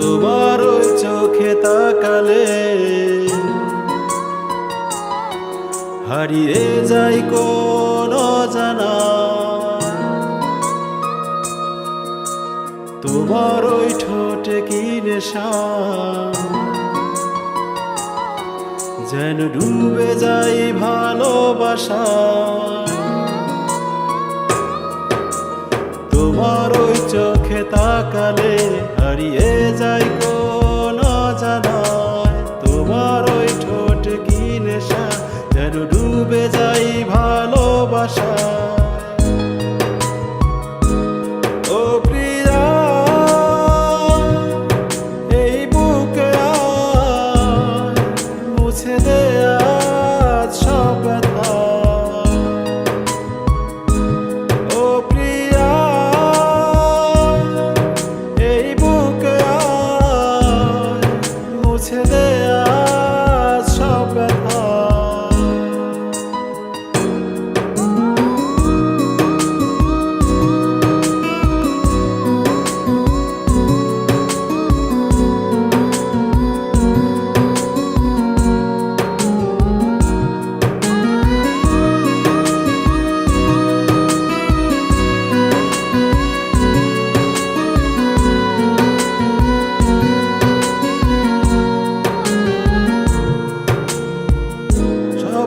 তোমার ওই চোখে তাকালে হারিয়ে যাই কোন জানা। তোমার ওই ঠোঁটে কি নেশা? যেন ডুবে যাই ভালোবাসা। তাকালে হারিয়ে যায়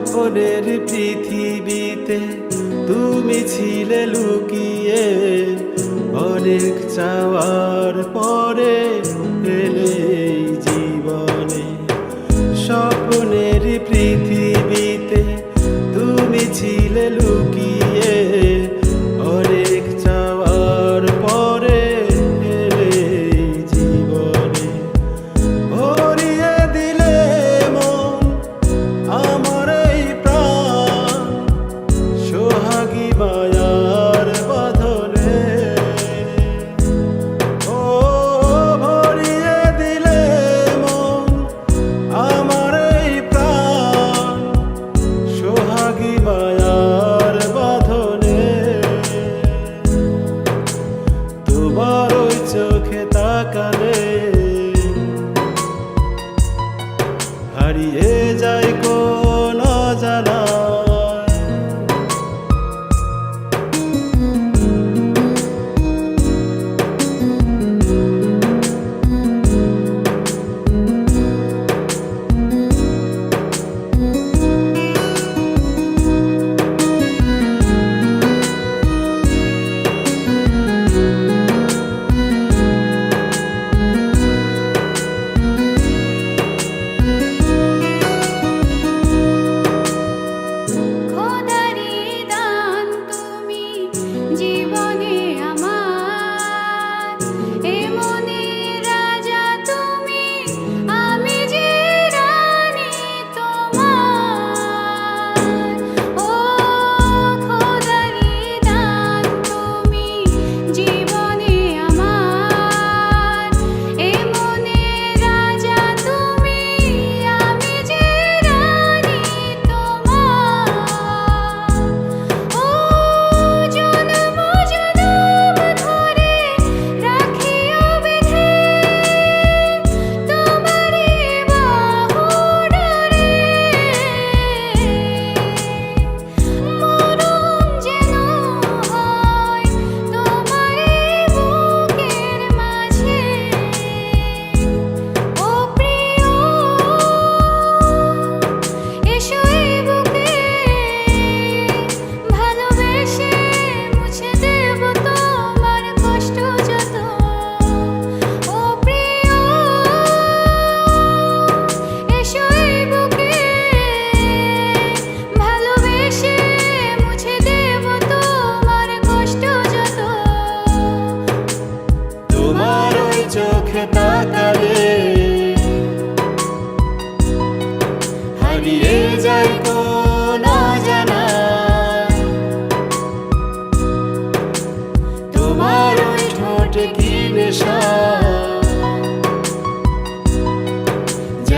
গোপনের পৃথিবীতে তুমি ছিলে লুকিয়ে অনেক চাওয়ার পরে এলে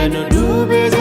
Não duvides